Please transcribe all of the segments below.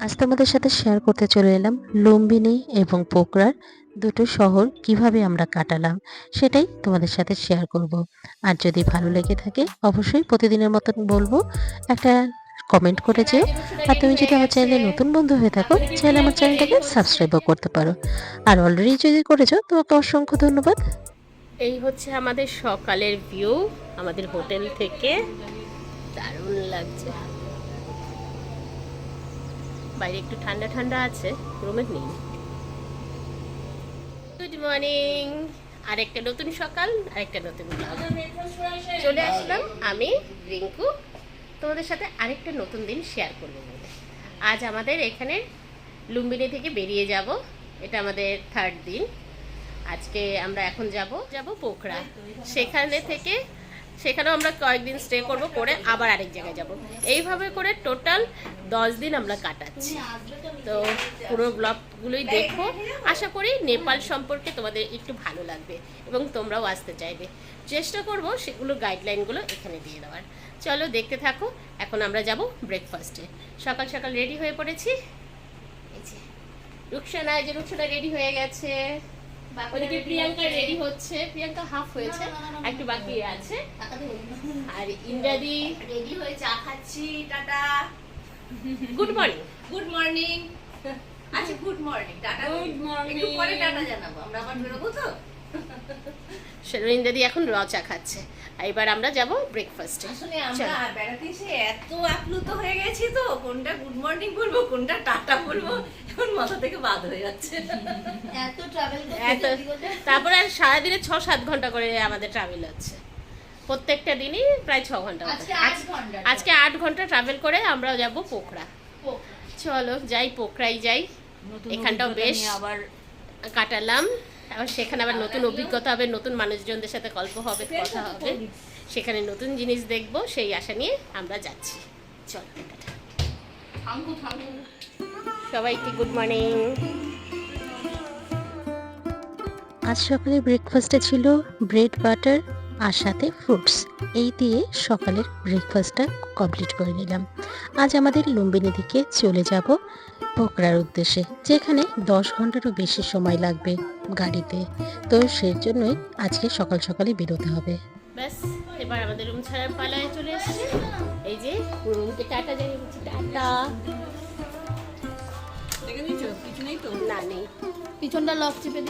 আজ তোমাদের সাথে শেয়ার করতে চলে এলাম লুম্বিনী এবং পোকরার দুটো শহর কীভাবে আমরা কাটালাম, সেটাই তোমাদের সাথে শেয়ার করব। আর যদি ভালো লেগে থাকে, অবশ্যই প্রতিদিনের মতন বলব, একটা কমেন্ট করে যেও আর তুমি যদি আমার চ্যানেলে নতুন বন্ধু হয়ে থাকো চাইলে আমার চ্যানেলটাকে সাবস্ক্রাইবও করতে পারো। আর অলরেডি যদি করেছ, তোমাকে অসংখ্য ধন্যবাদ। এই হচ্ছে আমাদের সকালের ভিউ আমাদের হোটেল থেকে। দারুণ লাগছে। বাইরে একটু ঠান্ডা ঠান্ডা আছে, রুমে নেই। গুড মর্নিং আর একটা নতুন সকাল, আরেকটা নতুন vlog। চলে আসলাম আমি, রিঙ্কু। তোমাদের সাথে আরেকটা নতুন দিন শেয়ার করব আজ আমাদের এখানে লুম্বিনী থেকে বেরিয়ে যাব। এটা আমাদের থার্ড দিন। আজকে আমরা এখন যাব যাব পোখরা। সেখানে থেকে সেখানেও আমরা কয়েকদিন স্টে করব, করে আবার আরেক জায়গায় যাব। এইভাবে করে টোটাল দশ দিন আমরা কাটাচ্ছি। তো পুরো ব্লগগুলোই দেখো। আশা করি নেপাল সম্পর্কে তোমাদের একটু ভালো লাগবে এবং তোমরাও আসতে চাইবে। চেষ্টা করব সেগুলো গাইডলাইনগুলো এখানে দিয়ে দেওয়ার। চলো দেখতে থাকো, এখন আমরা যাব ব্রেকফাস্টে সকাল সকাল রেডি হয়ে পড়েছি। রুকসানা যে রুকসানা রেডি হয়ে গেছে। ওদিকে প্রিয়াঙ্কা রেডি হচ্ছে প্রিয়াঙ্কা হাফ হয়েছে একটু বাকি আছে আর ইন্দ্রাদি রেডি হয়ে চা খাচ্ছি tata good morning good morning আচ্ছা good morning tata good morning একটু পরে টাটা জানাব আমরা আবার বেরোবো তো সেরো ইন্দ্রাদি এখন র চা খাচ্ছে এবার আমরা যাব ব্রেকফাস্টে আসলে আমরা বেড়াতে এসে এত আপ্লুত হয়ে গেছি তো কোনটা গুড মর্নিং বলব কোনটা টাটা বলব এখন মাথা থেকে বাদ হয়ে যাচ্ছে। এত ট্রাভেল এত তারপরে আর সারাদিনে ছ সাত ঘণ্টা করে আমাদের ট্রাভেল হচ্ছে। প্রত্যেকটা দিনই প্রায় ছ ঘণ্টা মতো। আজকে আট আজ- ঘণ্টা আজকে আট ঘণ্টা ট্রাভেল করে আমরা যাব পোখরা। চলো যাই পোখরাই যাই। এখানটাও বেশ আবার কাটালাম। আবার সেখানে আবার নতুন অভিজ্ঞতা হবে, নতুন মানুষজনদের সাথে গল্প হবে, কথা হবে। সেখানে নতুন জিনিস দেখব, সেই আশা নিয়ে আমরা যাচ্ছি। চল সবাইকে গুড মর্নিং আজ সকালে ব্রেকফাস্টে ছিল ব্রেড বাটার আর সাথে ফ্রুটস এই দিয়ে সকালের ব্রেকফাস্টটা কমপ্লিট করে নিলাম। আজ আমাদের লুম্বিনী দিকে চলে যাব পোকরার উদ্দেশ্যে যেখানে দশ ঘন্টারও বেশি সময় লাগবে গাড়িতে। তো সেই জন্যই আজকে সকাল সকালে বেরোতে হবে। ব্যাস এবার আমাদের রুম ছাড়ার পালায় চলে এসেছে। এই যে রুমকে টাটা জানিয়ে টাটা। দেখে নিয়েছো? কিছু নেই তো? না নেই। পিছনটা লক চেপে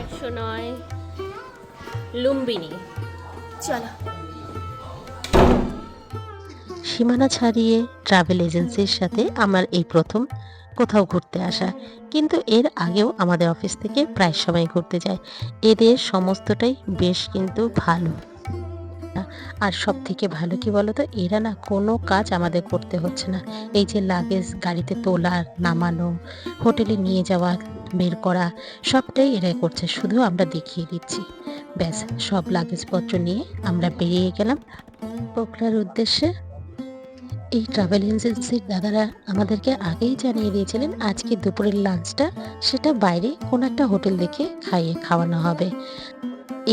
একশো নয়। লুম্বিনী। চলো। সীমানা ছাড়িয়ে ট্রাভেল এজেন্সির সাথে আমার এই প্রথম কোথাও ঘুরতে আসা। কিন্তু এর আগেও আমাদের অফিস থেকে প্রায় সময় ঘুরতে যায়। এদের সমস্তটাই বেশ কিন্তু ভালো। আর সব থেকে ভালো কি বলতো এরা না কোনো কাজ আমাদের করতে হচ্ছে না। এই যে লাগেজ গাড়িতে তোলা নামানো হোটেলে নিয়ে যাওয়া বের করা সবটাই এরাই করছে। শুধু আমরা দেখিয়ে দিচ্ছি। ব্যাস, সব লাগেজপত্র নিয়ে আমরা বেরিয়ে গেলাম পোখরার উদ্দেশ্যে। এই ট্রাভেল এজেন্সির দাদারা আমাদেরকে আগেই জানিয়ে দিয়েছিলেন, আজকে দুপুরের লাঞ্চটা সেটা বাইরে কোনো একটা হোটেল দেখে খাইয়ে খাওয়ানো হবে।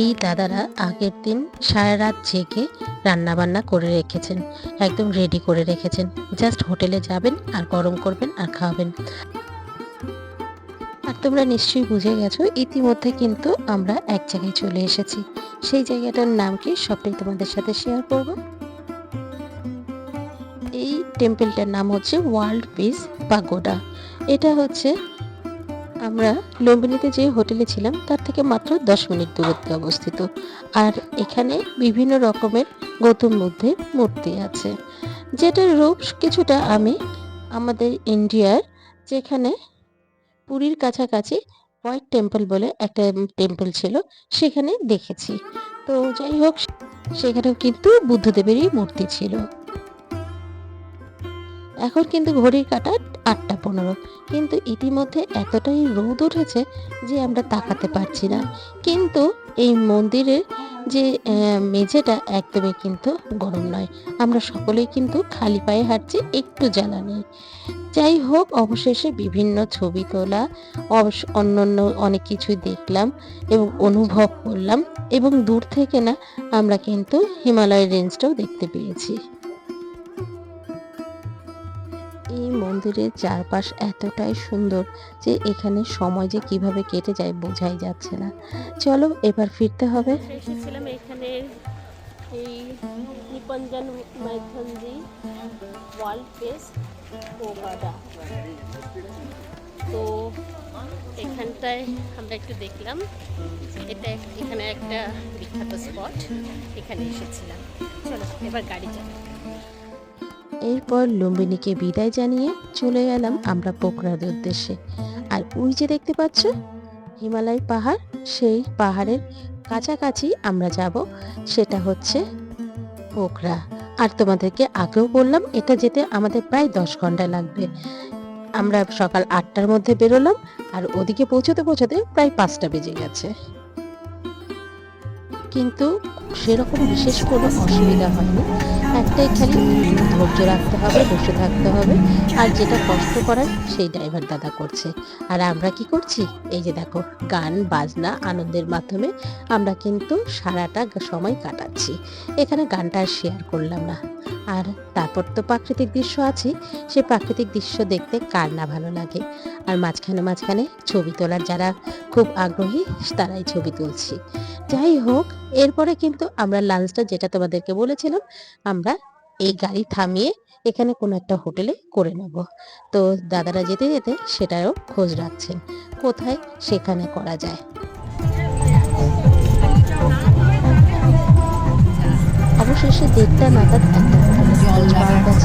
এই দাদারা আগের দিন সারা রাত জেগে রান্নাবান্না করে রেখেছেন, একদম রেডি করে রেখেছেন। জাস্ট হোটেলে যাবেন আর গরম করবেন আর খাওয়াবেন। তোমরা নিশ্চয়ই বুঝে গেছো, ইতিমধ্যে কিন্তু আমরা এক জায়গায় চলে এসেছি। সেই জায়গাটার নাম কি? সবটাই তোমাদের সাথে শেয়ার করব। এই টেম্পলটার নাম হচ্ছে ওয়ার্ল্ড পিস পাগোডা এটা হচ্ছে আমরা লুম্বিনীতে যে হোটেলে ছিলাম, তার থেকে মাত্র দশ মিনিট দূরত্বে অবস্থিত। আর এখানে বিভিন্ন রকমের গৌতম বুদ্ধের মূর্তি আছে। যেটার রূপ কিছুটা আমি আমাদের ইন্ডিয়ার যেখানে পুরীর কাছাকাছি হোয়াইট টেম্পল বলে একটা টেম্পল ছিল, সেখানে দেখেছি। তো যাই হোক, সেখানেও কিন্তু বুদ্ধদেবেরই মূর্তি ছিল। এখন কিন্তু ঘড়ির কাটা আটটা পনেরো। কিন্তু ইতিমধ্যে এতটাই রোদ উঠেছে যে আমরা তাকাতে পারছি না। কিন্তু এই মন্দিরের যে মেঝেটা একদমই কিন্তু গরম নয়। আমরা সকলেই কিন্তু খালি পায়ে হাঁটছি, একটু জ্বালা নেই। যাই হোক, অবশেষে বিভিন্ন ছবি তোলা, অবশ্য অন্য অনেক কিছু দেখলাম এবং অনুভব করলাম এবং দূর থেকে না আমরা কিন্তু হিমালয় রেঞ্জটাও দেখতে পেয়েছি। এই মন্দিরের চারপাশ এতটাই সুন্দর যে এখানে সময় যে কীভাবে কেটে যায় বোঝাই যাচ্ছে না। চলো এবার ফিরতে হবে। এসেছিলাম এখানে এই নিপঞ্জন মাইথনজি ওয়ার্ল্ড পেস পোগাডা তো এখানটায় আমরা একটু দেখলাম এটা এখানে একটা বিখ্যাত স্পট। এখানে এসেছিলাম। চলো এবার গাড়ি চালাই। এরপর লুম্বিনীকে বিদায় জানিয়ে চলে গেলাম আমরা পোখরার উদ্দেশ্যে। আর ওই যে দেখতে পাচ্ছ, হিমালয় পাহাড়, সেই পাহাড়ের কাছাকাছি আমরা যাব, সেটা হচ্ছে পোখরা। আর তোমাদেরকে আগেও বললাম, এটা যেতে আমাদের প্রায় দশ ঘণ্টা লাগবে। আমরা সকাল আটটার মধ্যে বেরোলাম, আর ওদিকে পৌঁছতে পৌঁছতে প্রায় পাঁচটা বেজে গেছে। কিন্তু সেরকম বিশেষ কোনো অসুবিধা হয়নি। একটাই খালি ধৈর্য রাখতে হবে, বসে থাকতে হবে। আর যেটা কষ্ট করার, সেই ড্রাইভার দাদা করছে। আর আমরা কি করছি? এই যে দেখো, গান, বাজনা, আনন্দের মাধ্যমে আমরা কিন্তু সারাটা সময় কাটাচ্ছি। এখানে গানটা শেয়ার করলাম না। আর তারপর তো প্রাকৃতিক দৃশ্য আছে সে প্রাকৃতিক দৃশ্য দেখতে কার না ভালো লাগে? আর মাঝখানে মাঝখানে ছবি তোলার যারা খুব আগ্রহী, তারাই ছবি তুলছি। যাই হোক, এরপরে কিন্তু আমরা লাঞ্চটা যেটা তোমাদেরকে বলেছিলাম, আমরা এই গাড়ি থামিয়ে এখানে কোনো একটা হোটেলে করে নেব। তো দাদারা যেতে যেতে সেটারও খোঁজ রাখছেন, কোথায় সেখানে করা যায়। অবশেষে দেড়টা নাগাদ একটা হোটেলে খোঁজ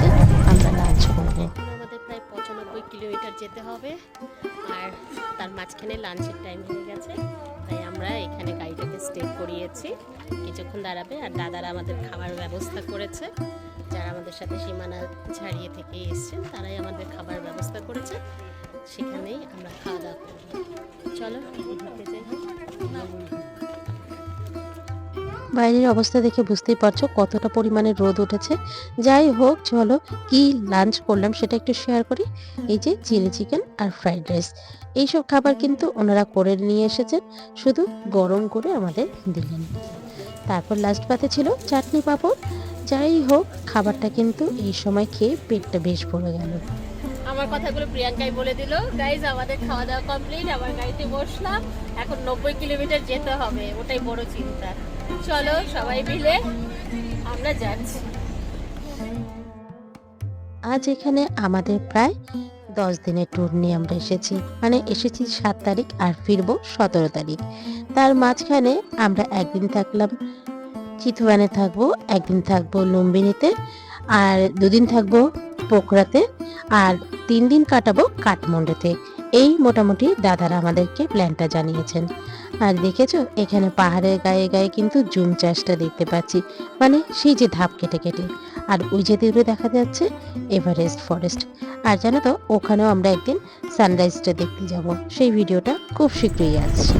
আমরা লাঞ্চ করব। আমাদের প্রায় পঁচানব্বই কিলোমিটার যেতে হবে। আর তার মাঝখানে লাঞ্চের টাইম হয়ে গেছে। তাই আমরা এখানে গাড়িটাকে স্টে করিয়েছি। কিছুক্ষণ দাঁড়াবে আর দাদারা আমাদের খাবার ব্যবস্থা করেছে। যারা আমাদের সাথে সীমানা ছাড়িয়ে থেকে এসছেন তারাই আমাদের খাবার ব্যবস্থা করেছে। সেখানেই আমরা খাওয়া দাওয়া করব। চলো ঢুকে যাই। বাইরের অবস্থা দেখে বুঝতেই পারছ কতটা পরিমাণে রোদ উঠেছে। যাই হোক, চলো কি লাঞ্চ করলাম সেটা একটু শেয়ার করি। এই যে চিলি চিকেন আর ফ্রাইড রাইস এইসব খাবার কিন্তু ওনারা করে নিয়ে এসেছেন। শুধু গরম করে আমাদের দিলেন। তারপর লাস্ট পাতে ছিল চাটনি পাঁপড়। যাই হোক, খাবারটা কিন্তু এই সময় খেয়ে পেটটা বেশ ভরে গেল। আমার কথাগুলো প্রিয়াঙ্কাই বলে দিল। গাইজ আমাদের খাওয়া দাওয়া কমপ্লিট আমার গাড়িতে বসলাম। এখন নব্বই কিলোমিটার যেতে হবে, ওটাই বড় চিন্তা। চলো সবাই মিলে আমরা যাচ্ছি। আজ এখানে আমাদের প্রায় দশ দিনের ট্যুর নিয়ে আমরা এসেছি। মানে এসেছি সাত তারিখ আর ফিরবো সতেরো তারিখ। তার মাঝখানে আমরা একদিন থাকলাম, চিতুয়ানে থাকব, একদিন থাকব লুম্বিনীতে, আর দুদিন থাকব পোখরাতে, আর তিন দিন কাটাবো কাঠমান্ডুতে। এই মোটামুটি দাদারা আমাদেরকে প্ল্যানটা জানিয়েছেন। আর দেখেছ, এখানে পাহাড়ের গায়ে গায়ে কিন্তু জুম চাষটা দেখতে পাচ্ছি। মানে সেই যে ধাপ কেটে কেটে। আর ওই যে দূরে দেখা যাচ্ছে এভারেস্ট ফরেস্ট। আর জানো তো, ওখানেও আমরা একদিন সানরাইজটা দেখতে যাব। সেই ভিডিওটা খুব শীঘ্রই আসছে।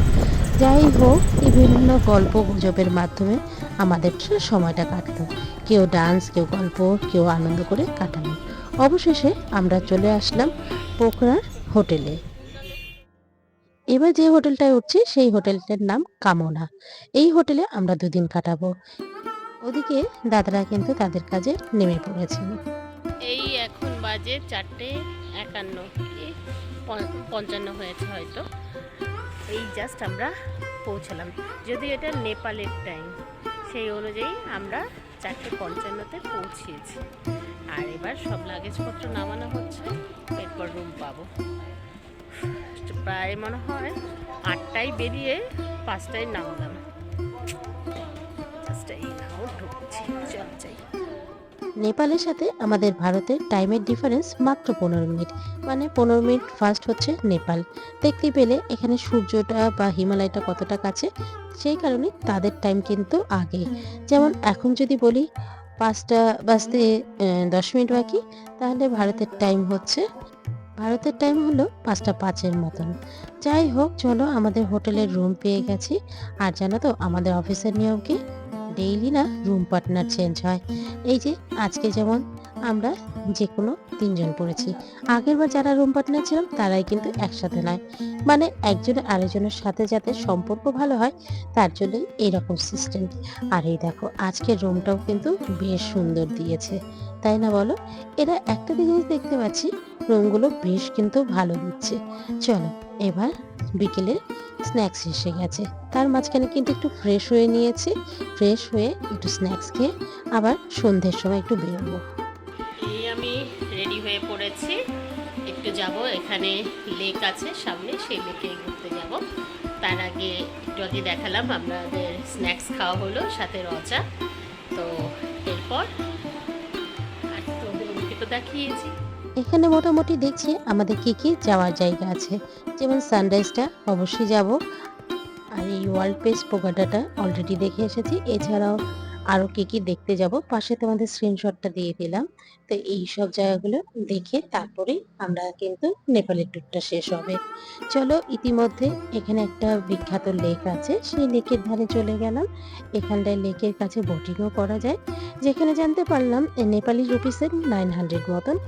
যাই হোক, বিভিন্ন গল্প গুজবের মাধ্যমে আমাদের সময়টা কাটতো কেউ ডান্স, কেউ গল্প, কেউ আনন্দ করে কাটানো অবশেষে আমরা চলে আসলাম পোখরার হোটেলে। এবার যে হোটেলটায় উঠছি, সেই হোটেলটার নাম কামনা। এই হোটেলে আমরা দুদিন কাটাবো। ওদিকে দাদারা কিন্তু তাদের কাজে নেমে পড়েছেন এই এখন বাজে চারটে একান্ন। পঞ্চান্ন হয়েছে হয়তো। এই জাস্ট আমরা পৌঁছালাম। যদি এটা নেপালের টাইম সেই অনুযায়ী আমরা চারটে পঞ্চান্নতে পৌঁছিয়েছি। আর এবার সব লাগেজপত্র নামানো হচ্ছে, এরপর রুম পাবো। প্রায় মনে হয় আটটায় বেরিয়ে পাঁচটায় নামলাম। নেপালের সাথে আমাদের ভারতের টাইমের ডিফারেন্স মাত্র পনেরো মিনিট। মানে পনেরো মিনিট ফার্স্ট হচ্ছে নেপাল। দেখতে পেলে এখানে সূর্যটা বা হিমালয়টা কতটা কাছে, সেই কারণে তাদের টাইম কিন্তু আগে। যেমন এখন যদি বলি পাঁচটা বাজতে দশ মিনিট বাকি, তাহলে ভারতের টাইম হচ্ছে ভারতের টাইম হলো পাঁচটা পাঁচের মতন। যাই হোক, চলো আমাদের হোটেলের রুম পেয়ে গেছি। আর জানো তো, আমাদের অফিসের নিয়ম কি ডেইলি না রুম পার্টনার চেঞ্জ হয়। এই যে, আজকে যেমন আমরা যে কোনো তিনজন পড়েছি। আগেরবার যারা রুম পার্টনার ছিলাম, তারাই কিন্তু একসাথে নয়। মানে একজন আরেকজনের সাথে যাতে সম্পর্ক ভালো হয়, তার জন্যই এইরকম সিস্টেম আর এই দেখো, আজকের রুমটাও কিন্তু বেশ সুন্দর দিয়েছে। তাই না বলো? এরা একটা জিনিস দেখতে পাচ্ছি রুমগুলো বেশ কিন্তু ভালো দিচ্ছে। চলো, এবার বিকেলে স্ন্যাক্স এসে গেছে। তার মাঝখানে কিন্তু একটু ফ্রেশ হয়ে নিয়েছি। ফ্রেশ হয়ে একটু স্ন্যাক্স খেয়ে আবার সন্ধ্যের সময় একটু বেরোবো। আমি রেডি হয়ে পড়েছি। একটু যাব, এখানে লেক আছে সামনে, সেই লেকে ঘুরতে যাব। তার আগে একটু আগে দেখালাম আমাদের স্ন্যাক্স খাওয়া হলো, সাথে রচা তো এরপর আর তোমাদের ওদিকে তো দেখিয়েছি। এখানে মোটামুটি দেখছি আমাদের কি কি যাওয়ার জায়গা আছে। যেমন সানরাইজটা অবশ্যই যাব। আর এই ওয়ার্ল্ড পেস পোকাটাটা অলরেডি দেখে এসেছি। এছাড়াও আরও কি কি দেখতে যাব? পাশে তোমাদের স্ক্রিনশটটা দিয়ে দিলাম। তো এই সব জায়গাগুলো দেখে তারপরেই আমরা কিন্তু নেপালের ট্যুরটা শেষ হবে। চলো ইতিমধ্যে এখানে একটা বিখ্যাত লেক আছে। সেই লেকের ধারে চলে গেলাম। এখানটায় লেকের কাছে বোটিংও করা যায়। যেখানে জানতে পারলাম নেপালি রুপিসের নাইন হান্ড্রেড মতন।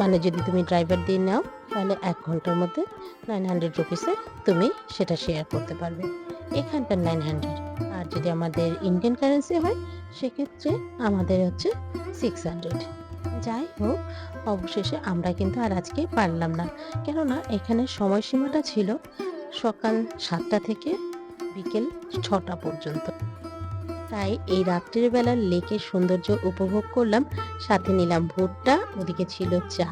মানে যদি তুমি ড্রাইভার দিয়ে নাও, তাহলে এক ঘণ্টার মধ্যে নাইন হান্ড্রেড রুপিসে তুমি সেটা শেয়ার করতে পারবে। এখানকার নাইন হান্ড্রেড যদি আমাদের ইন্ডিয়ান কারেন্সি হয়, সেক্ষেত্রে আমাদের হচ্ছে সিক্স হান্ড্রেড যাই হোক, অবশেষে আমরা কিন্তু আর আজকে পারলাম না। কেননা এখানে সময়সীমাটা ছিল সকাল সাতটা থেকে বিকেল ছটা পর্যন্ত। তাই এই রাত্রের বেলা লেকের সৌন্দর্য উপভোগ করলাম, সাথে নিলাম ভুট্টা, ওদিকে ছিল চা।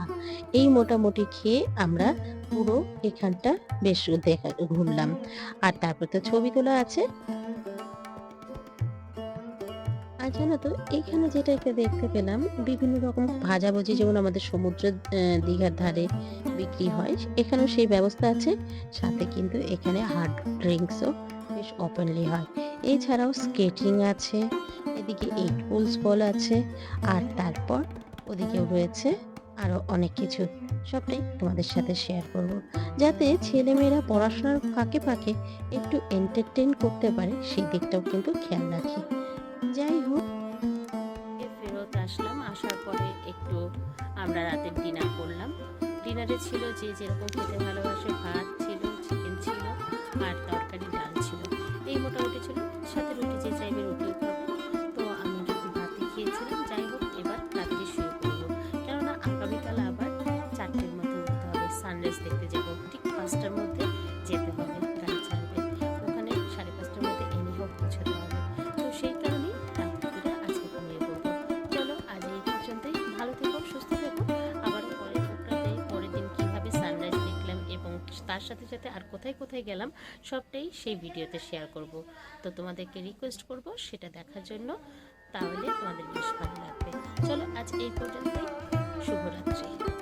এই মোটামুটি খেয়ে আমরা পুরো এখানটা বেশ দেখা, ঘুরলাম। আর তারপর তো ছবি তোলা আছে। আর জানো তো, এখানে যেটা একটা দেখতে পেলাম, বিভিন্ন রকম ভাজাভুজি যেমন আমাদের সমুদ্র দীঘার ধারে বিক্রি হয়, এখানেও সেই ব্যবস্থা আছে। সাথে কিন্তু এখানে হার্ড ড্রিঙ্কসও বেশ ওপেনলি হয়। এছাড়াও স্কেটিং আছে, এদিকে এইট পুলস বল আছে, আর তারপর ওদিকেও রয়েছে আরও অনেক কিছু। সবটাই তোমাদের সাথে শেয়ার করব। যাতে ছেলেমেয়েরা পড়াশোনার ফাঁকে ফাঁকে একটু এন্টারটেন করতে পারে, সেই দিকটাও কিন্তু খেয়াল রাখি। যাই হোক ফেরত আসলাম, আসার পরে একটু আমরা রাতের ডিনার করলাম। ডিনারে ছিল যে যেরকম খেতে ভালোবাসে, ভাত ছিল চিকেন ছিল, আর তার সাথে সাথে আর কোথায় কোথায় গেলাম সবটাই সেই ভিডিওতে শেয়ার করব। তো তোমাদেরকে রিকোয়েস্ট করব সেটা দেখার জন্য, তাহলে তোমাদের বেশ ভালো লাগবে। চলো আজ এই পর্যন্তই। শুভরাত্রি।